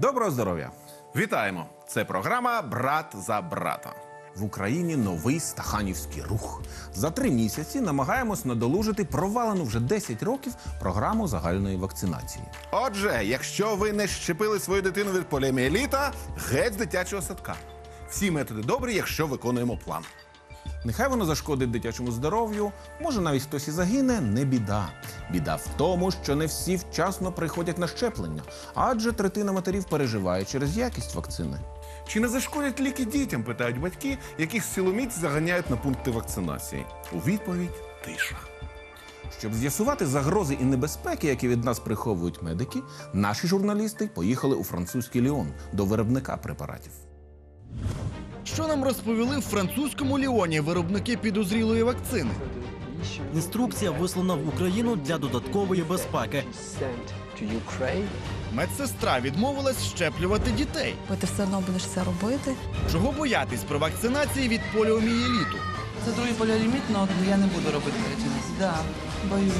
Доброго здоров'я! Вітаємо! Це програма Брат за брата. В Україні новий стаханівський рух. За три місяці намагаємось надолужити провалену вже 10 років програму загальної вакцинації. Отже, якщо ви не щепили свою дитину від поліоміеліта, геть з дитячого садка. Всі методи добрі, якщо виконуємо план. Нехай воно зашкодить дитячому здоров'ю, може навіть хтось і загине, не біда. Біда в тому, що не всі вчасно приходять на щеплення, адже третина матерів переживає через якість вакцини. Чи не зашкодять ліки дітям? питають батьки, яких силоміць заганяють на пункти вакцинації. У відповідь тиша. Щоб з'ясувати загрози і небезпеки, які від нас приховують медики, наші журналісти поїхали у французький Ліон до виробника препаратів. Що нам розповіли в французькому Ліоні виробники підозрілої вакцини? Інструкція вислана в Україну для додаткової безпеки. Медсестра відмовилась щеплювати дітей. Бо ти все одно будеш це робити. Чого боятись при вакцинації від поліомієліту? Це другий поліоліміт, але я не буду робити третій. Да, боюсь.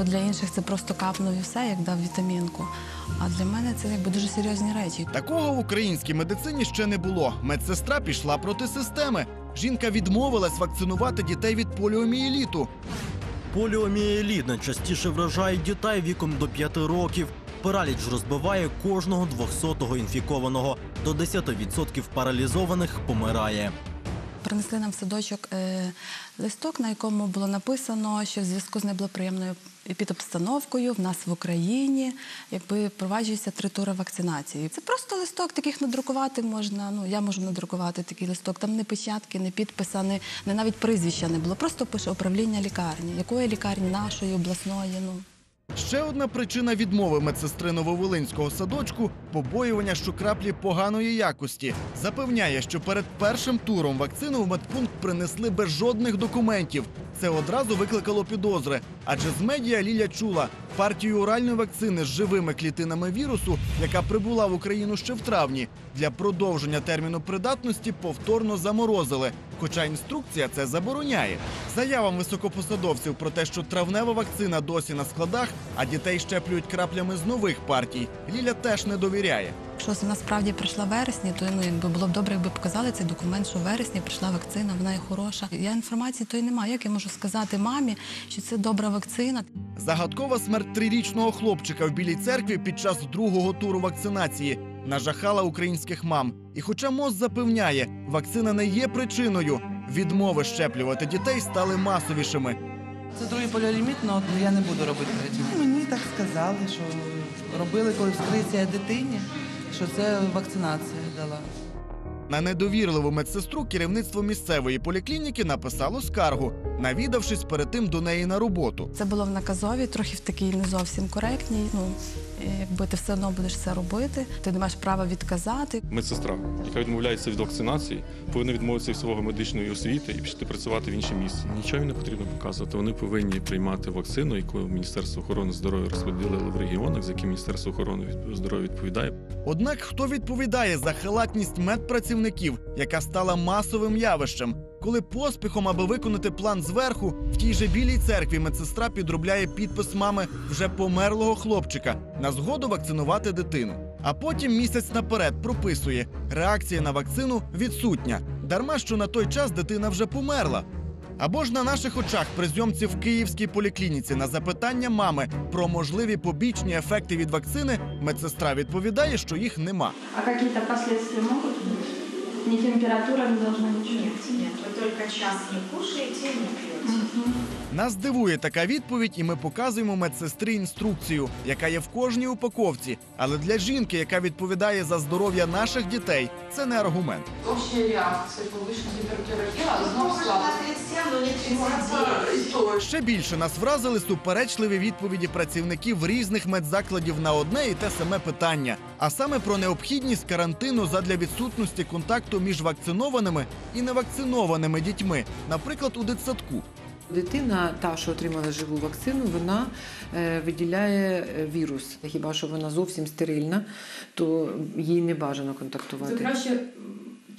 Можливо, для інших це просто капнув і все, як дав вітамінку. А для мене це якби дуже серйозні речі. Такого в українській медицині ще не було. Медсестра пішла проти системи. Жінка відмовилась вакцинувати дітей від поліомієліту. Поліомієліт найчастіше вражає дітей віком до 5 років. Параліч розбиває кожного 200-го інфікованого. До 10% паралізованих помирає. Принесли нам в садочок е, листок, на якому було написано, що в зв'язку з неблагоприємною підобстановкою в нас в Україні якби проваджується три тури вакцинації. Це просто листок, таких надрукувати можна. Ну я можу надрукувати такий листок. Там не печатки, не підписа, не, не навіть прізвища не було. Просто пише управління лікарні. Якої лікарні нашої, обласної? Ну Ще одна причина відмови медсестри Нововолинського садочку побоювання, що краплі поганої якості. Запевняє, що перед першим туром вакцину в медпункт принесли без жодних документів. Це одразу викликало підозри. Адже з медіа Ліля чула партію оральної вакцини з живими клітинами вірусу, яка прибула в Україну ще в травні, для продовження терміну придатності повторно заморозили. Хоча інструкція це забороняє. Заявам високопосадовців про те, що травнева вакцина досі на складах, а дітей щеплюють краплями з нових партій, Ліля теж не довіряє. Якщо вона справді прийшла в вересні, то ну якби було б добре, якби показали цей документ, що в вересні прийшла вакцина, вона є хороша. Я інформації тої немає. Як я можу сказати мамі, що це добра вакцина? Загадкова смерть трирічного хлопчика в білій церкві під час другого туру вакцинації нажахала українських мам. І хоча МОЗ запевняє, вакцина не є причиною, відмови щеплювати дітей стали масовішими. Це другий поліоліміт, але я не буду робити третій. Мені так сказали, що робили, коли вскриття дитині, що це вакцинація дала. На недовірливу медсестру керівництво місцевої поліклініки написало скаргу, навідавшись перед тим до неї на роботу. Це було в наказові, трохи в такій не зовсім коректній. Ну якби ти все одно будеш це робити, ти не маєш права відказати. медсестра, яка відмовляється від вакцинації, повинна відмовитися від свого медичної освіти і піти працювати в інше місце. Нічого не потрібно показувати. Вони повинні приймати вакцину, яку Міністерство охорони здоров'я розподілило в регіонах, за яким Міністерство охорони від- здоров'я відповідає. Однак хто відповідає за халатність медпрацівників, яка стала масовим явищем? Коли поспіхом, аби виконати план зверху, в тій же білій церкві медсестра підробляє підпис мами вже померлого хлопчика на згоду вакцинувати дитину. А потім місяць наперед прописує реакція на вакцину відсутня. Дарма що на той час дитина вже померла. Або ж на наших очах при зйомці в київській поліклініці на запитання мами про можливі побічні ефекти від вакцини медсестра відповідає, що їх нема. А какие-то последствия могут быть? Ни температура не должна ничего? Только час не кушаете и не пьете. Нас дивує така відповідь, і ми показуємо медсестрі інструкцію, яка є в кожній упаковці. Але для жінки, яка відповідає за здоров'я наших дітей, це не аргумент. Общая реакция, повышенная температура тела, знов слабость. 37, но не 39. Ще більше нас вразили суперечливі відповіді працівників різних медзакладів на одне і те саме питання, а саме про необхідність карантину задля відсутності контакту між вакцинованими і невакцинованими дітьми, наприклад, у дитсадку. Дитина, та, що отримала живу вакцину, вона е, виділяє е, вірус. Хіба що вона зовсім стерильна, то їй не бажано контактувати. краще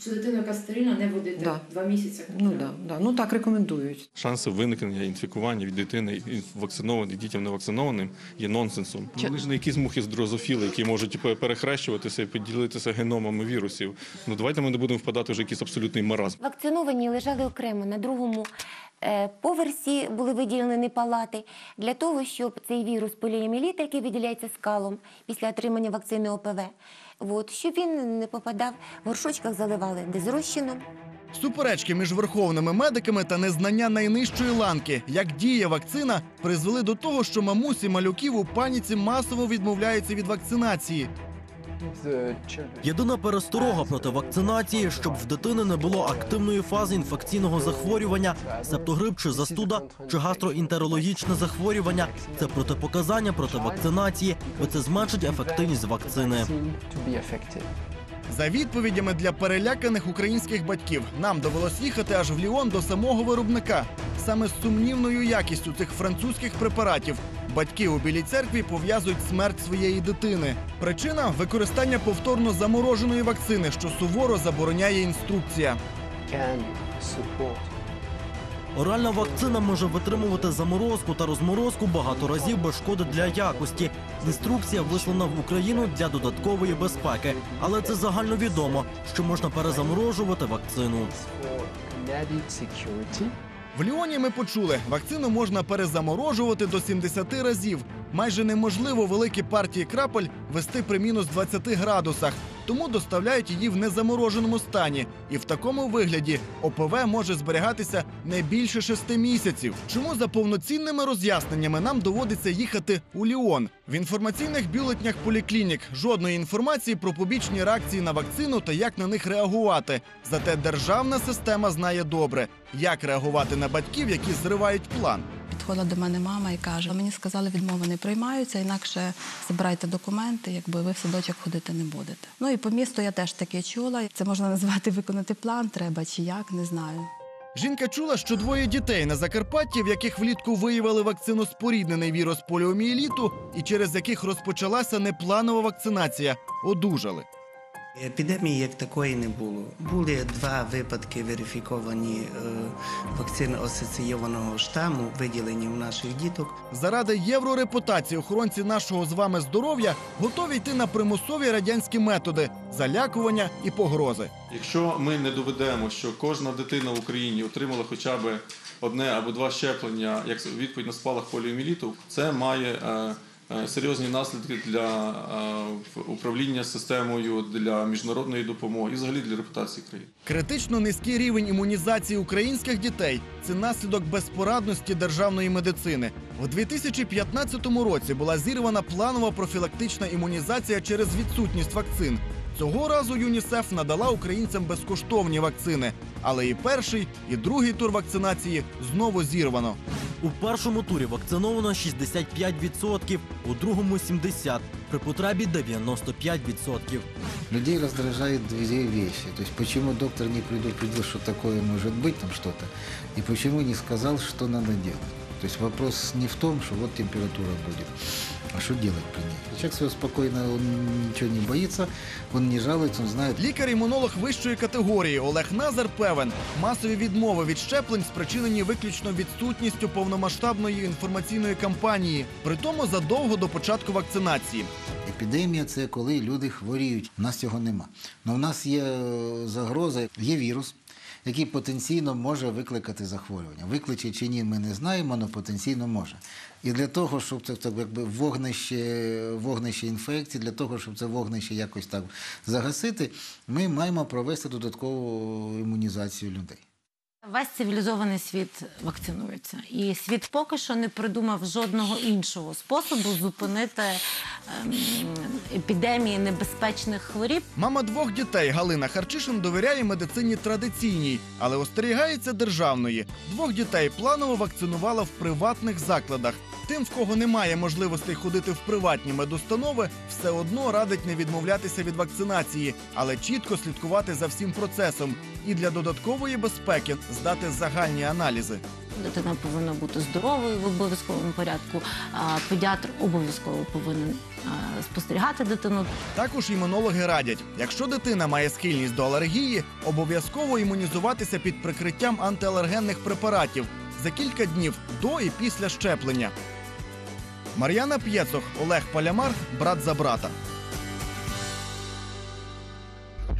цю дитину, яка стерильна, не водити Да. два місяці. Ну, да, да. ну так рекомендують. Шанси виникнення інфікування від дитини і вакцинованих дітям невакцинованим є нонсенсом. Вони ж не якісь мухи з дрозофіли, які можуть типу, перехрещуватися і поділитися геномами вірусів. Ну давайте ми не будемо впадати вже в якийсь абсолютний маразм. Вакциновані лежали окремо на другому поверсі, були виділені палати для того, щоб цей вірус поліоміеліта, який виділяється скалом після отримання вакцини ОПВ, от, щоб він не попадав в горшочках, заливали дезрозчином. Суперечки між верховними медиками та незнання найнижчої ланки, як діє вакцина, призвели до того, що мамусі малюків у паніці масово відмовляються від вакцинації. Єдина пересторога проти вакцинації, щоб в дитини не було активної фази інфекційного захворювання, септогрип чи застуда, чи гастроінтерологічне захворювання. Це протипоказання проти вакцинації, бо це зменшить ефективність вакцини. За відповідями для переляканих українських батьків нам довелось їхати аж в Ліон до самого виробника. Саме з сумнівною якістю цих французьких препаратів батьки у білій церкві пов'язують смерть своєї дитини. Причина використання повторно замороженої вакцини, що суворо забороняє інструкція. Оральна вакцина може витримувати заморозку та розморозку багато разів без шкоди для якості. Інструкція вислана в Україну для додаткової безпеки, але це загальновідомо, що можна перезаморожувати вакцину. В Ліоні ми почули, вакцину можна перезаморожувати до 70 разів. Майже неможливо великі партії крапель вести при мінус 20 градусах, тому доставляють її в незамороженому стані. І в такому вигляді ОПВ може зберігатися не більше 6 місяців. Чому за повноцінними роз'ясненнями нам доводиться їхати у Ліон? В інформаційних бюлетнях поліклінік жодної інформації про побічні реакції на вакцину та як на них реагувати. Зате державна система знає добре, як реагувати на батьків, які зривають план. Підходила до мене мама і каже: мені сказали, відмови не приймаються, інакше забирайте документи, якби ви в садочок ходити не будете. Ну і по місту я теж таке чула. Це можна назвати виконати план, треба чи як, не знаю. Жінка чула, що двоє дітей на Закарпатті, в яких влітку виявили вакциноспоріднений вірус поліомієліту і через яких розпочалася непланова вакцинація, одужали. Епідемії як такої не було. Були два випадки верифіковані е, вакцини асоційованого штаму, виділені у наших діток. Заради єврорепутації охоронці нашого з вами здоров'я готові йти на примусові радянські методи залякування і погрози. Якщо ми не доведемо, що кожна дитина в Україні отримала хоча б одне або два щеплення як відповідь на спалах поліоміеліту, це має е, серйозні наслідки для е, управління системою, для міжнародної допомоги і взагалі для репутації країни. Критично низький рівень імунізації українських дітей це наслідок безпорадності державної медицини. В 2015 році була зірвана планова профілактична імунізація через відсутність вакцин. Цього разу ЮНІСЕФ надала українцям безкоштовні вакцини, але і перший, і другий тур вакцинації знову зірвано. У першому турі вакциновано 65%, у другому 70%, при потребі 95%. Людей раздражает две вещи. То есть почему доктор не предупредил, что такое может быть, там что-то, и не сказал, что надо делать. То есть вопрос не в том, что вот температура будет, а что делать при ней. Человек свое спокойно, он ничего не боится, он не жалуется, он знает. Лікар-імунолог вищої категорії Олег Назар певен, масові відмови від щеплень спричинені виключно відсутністю повномасштабної інформаційної кампанії, притому задовго до початку вакцинації. Епідемія це коли люди хворіють. У нас цього нема. Але у нас є е, загроза, є вірус, який потенційно може викликати захворювання. Викличе чи ні, ми не знаємо, але потенційно може. І для того, щоб це, так, якби вогнище, вогнище інфекції, для того, щоб це вогнище якось так загасити, ми маємо провести додаткову імунізацію людей. Весь цивілізований світ вакцинується, і світ поки що не придумав жодного іншого способу зупинити ем, епідемії небезпечних хворіб. Мама двох дітей Галина Харчишин довіряє медицині традиційній, але остерігається державної. Двох дітей планово вакцинувала в приватних закладах. Тим, в кого немає можливостей ходити в приватні медустанови, все одно радить не відмовлятися від вакцинації, але чітко слідкувати за всім процесом. І для додаткової безпеки здати загальні аналізи. Дитина повинна бути здоровою в обов'язковому порядку. А педіатр обов'язково повинен а, спостерігати дитину. Також імунологи радять, якщо дитина має схильність до алергії, обов'язково імунізуватися під прикриттям антиалергенних препаратів за кілька днів до і після щеплення. Мар'яна П'єцох, Олег Палямар, брат за брата.